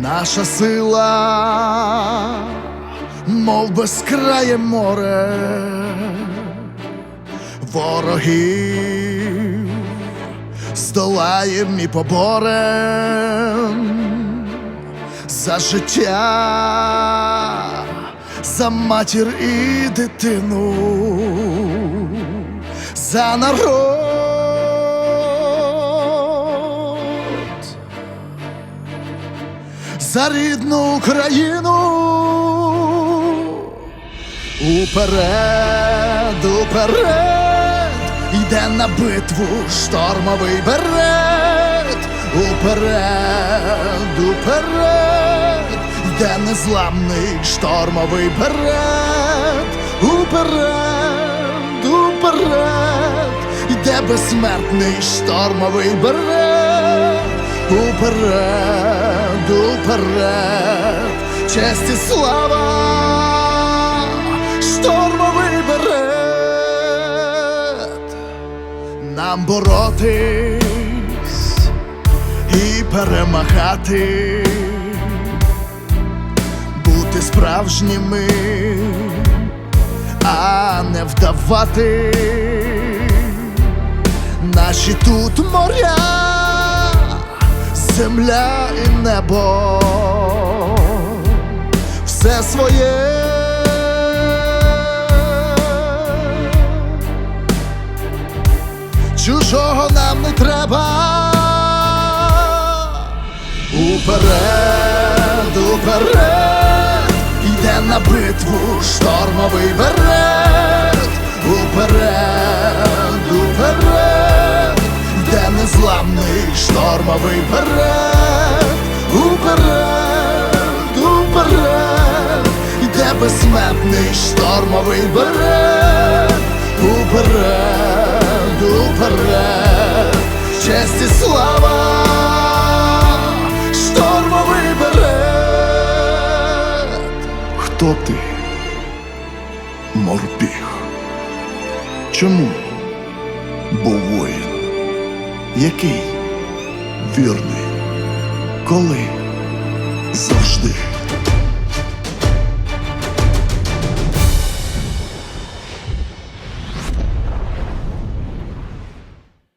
наша сила, мов безкрає море, ворогів здолаєм і поборем за життя, за матір і дитину, за народ. За рідну Україну. Уперед, уперед, йде на битву штормовий берет, уперед, уперед, йде незламний штормовий берет, уперед, уперед, йде безсмертний штормовий берет, уперед, уперед, честь і слава штормовий берет, нам боротись і перемагати, бути справжніми, а не вдавати наші тут моря, земля і небо, все своє. чужого нам не треба. Уперед, уперед, йде на битву штормовий берет, уперед, уперед, йде незламний штормовий берет, уперед, уперед, йде безсмертний штормовий берет, уперед, уперед, честь і слава, штормовий берет. Хто ти, морпіг? Чому був воїн? Який? Вірний? Коли? Завжди.